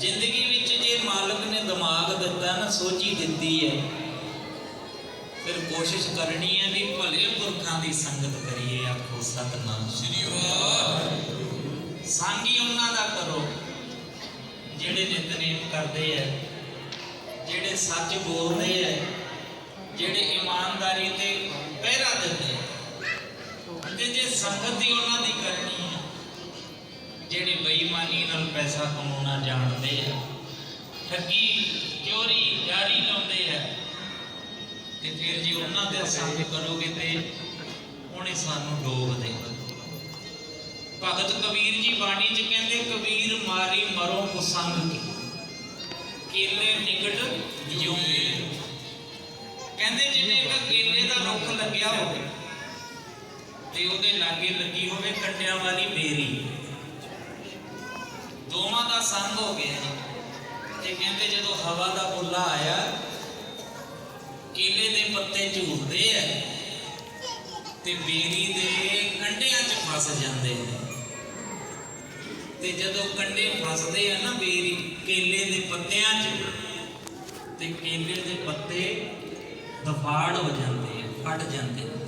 ਜ਼ਿੰਦਗੀ ਵਿੱਚ ਜੇ ਮਾਲਕ ਨੇ ਦਿਮਾਗ ਦਿੱਤਾ ਨਾ, ਸੋਚੀ ਦਿੱਤੀ ਹੈ, ਫਿਰ ਕੋਸ਼ਿਸ਼ ਕਰਨੀ ਹੈ ਵੀ ਭਲੇ ਪੁਰਖਾਂ ਦੀ ਸੰਗਤ ਕਰੀਏ ਆਖੋ ਸਤਨਾਮ ਸ੍ਰੀ ਵਾਹਿਗੁਰੂ ਸੰਗੀ ਉਹਨਾਂ ਦਾ ਕਰੋ, ਜਿਹੜੇ ਨਿਤਨੇਮ ਕਰਦੇ ਐ ਜਿਹੜੇ ਸੱਚ ਬੋਲਦੇ ਐ ਜਿਹੜੇ ਇਮਾਨਦਾਰੀ ਤੇ ਪਹਿਰਾ ਦਿੰਦੇ ਐ ਤੇ ਜੇ ਸੰਗਤ ਹੀ ਉਹਨਾਂ ਦੀ ਕਰਨੀ ਹੈ ਜਿਹੜੇ ਬੇਈਮਾਨੀ ਨਾਲ ਪੈਸਾ ਕਮਾਉਣਾ ਜਾਣਦੇ ਐ ਠੱਗੀ, ਚੋਰੀ ਜਾਰੀ ਲਾਉਂਦੇ ਐ ਤੇ ਫਿਰ ਜੇ ਉਹਨਾਂ ਦੇ ਸੰਗ ਕਰੋਗੇ ਤੇ ਉਹਨੇ ਸਾਨੂੰ ਡੋਬ ਦੇਗਾ ਭਗਤ ਕਬੀਰ ਜੀ ਬਾਣੀ ਚ ਕਹਿੰਦੇ, ਕਬੀਰ ਮਾਰੀ ਮਰੋ ਕੁਸੰਗ ਕੀ। ਕੇਲੇ ਨਿਕਟ ਜਿਉਂਦੇ ਕਹਿੰਦੇ ਜਿਵੇਂ ਇੱਕ ਕੇਲੇ ਦਾ ਰੁੱਖ ਲੱਗਿਆ ਹੋਵੇ, ਤੇ ਉਹਦੇ ਲਾਗੇ ਲੱਗੀ ਹੋਵੇ ਕੰਡਿਆਂ ਵਾਲੀ ਬੇਰੀ ਦੋਵਾਂ ਦਾ ਸੰਗ ਹੋ ਗਿਆ ਜੀ ਤੇ ਕਹਿੰਦੇ ਜਦੋਂ ਹਵਾ ਦਾ ਬੁੱਲਾ ਆਇਆ, ਕੇਲੇ ਦੇ ਪੱਤੇ ਝੂਲਦੇ ਐ ਤੇ ਬੇਰੀ ਦੇ ਕੰਡਿਆਂ 'ਚ ਫਸ ਜਾਂਦੇ ਨੇ ਤੇ ਜਦੋਂ ਕੰਡੇ ਫਸਦੇ ਆ ਨਾ ਬੇਰੀ, ਕੇਲੇ ਦੇ ਪੱਤਿਆਂ 'ਚ, ਤੇ ਕੇਲੇ ਦੇ ਪੱਤੇ ਦਫਾੜ ਹੋ ਜਾਂਦੇ ਆ ਫਟ ਜਾਂਦੇ ਆ।